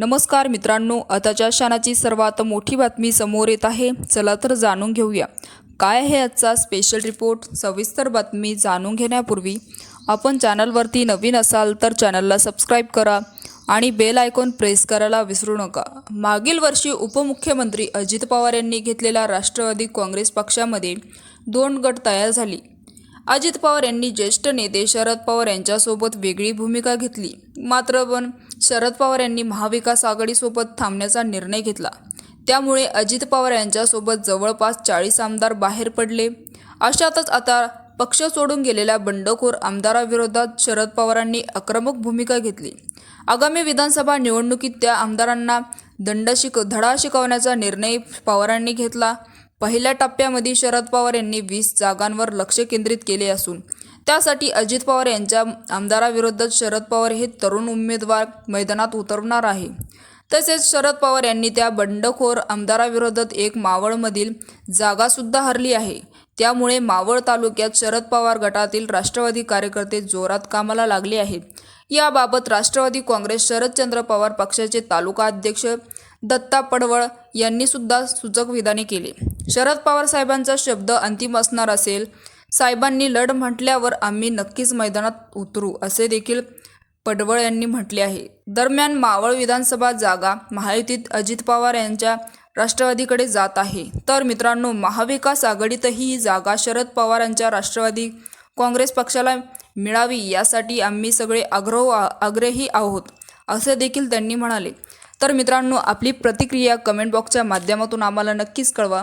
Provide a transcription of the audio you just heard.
नमस्कार मित्रांनो आताच्या शानाची सर्वात मोठी बातमी समोर येत आहे. चला तर जाणून घेऊया. काय आहे आजचा स्पेशल रिपोर्ट सविस्तर बातमी जाणून घेण्यापूर्वी आपण चॅनलवरती नवीन असाल तर चॅनलला सबस्क्राईब करा आणि बेल आयकॉन प्रेस करायला विसरू नका. मागील वर्षी उपमुख्यमंत्री अजित पवार यांनी घेतलेल्या राष्ट्रवादी काँग्रेस पक्षामध्ये दोन गट तयार झाली. अजित पवार यांनी ज्येष्ठ नेते शरद पवार यांच्यासोबत वेगळी भूमिका घेतली. मात्र पण शरद पवार यांनी महाविकास आघाडीसोबत थांबण्याचा निर्णय घेतला. त्यामुळे अजित पवार यांच्यासोबत जवळपास चाळीस आमदार बाहेर पडले. अशातच आता पक्ष सोडून गेलेल्या बंडखोर आमदाराविरोधात शरद पवारांनी आक्रमक भूमिका घेतली. आगामी विधानसभा निवडणुकीत त्या आमदारांना दंड शिक धडा शिकवण्याचा निर्णय पवारांनी घेतला. पहिल्या टप्प्यामध्ये शरद पवार यांनी वीस जागांवर लक्ष केंद्रित केले असून त्यासाठी अजित पवार यांच्या आमदाराविरोधात शरद पवार हे तरुण उमेदवार मैदानात उतरवणार आहे. तसेच शरद पवार यांनी त्या बंडखोर आमदाराविरोधात एक मावळमधील जागासुद्धा हरली आहे. त्यामुळे मावळ तालुक्यात शरद पवार गटातील राष्ट्रवादी कार्यकर्ते जोरात कामाला लागले आहेत. याबाबत राष्ट्रवादी काँग्रेस शरदचंद्र पवार पक्षाचे तालुका अध्यक्ष दत्ता पडवळ यांनीसुद्धा सूचक विधाने केले. शरद पवार साहेबांचा शब्द अंतिम असणार असेल. साहेबांनी लढ म्हटल्यावर आम्ही नक्कीच मैदानात उतरू असे देखील पडवळ यांनी म्हटले आहे. दरम्यान मावळ विधानसभा जागा महायुतीत अजित पवार यांच्या राष्ट्रवादीकडे जात आहे. तर मित्रांनो महाविकास आघाडीतही ही जागा शरद पवार यांच्या राष्ट्रवादी काँग्रेस पक्षाला मिळावी यासाठी आम्ही सगळे आग्रह आग्रही आहोत असे देखील त्यांनी म्हणाले. तर मित्रांनो आपली प्रतिक्रिया कमेंट बॉक्सच्या माध्यमातून आम्हाला नक्कीच कळवा.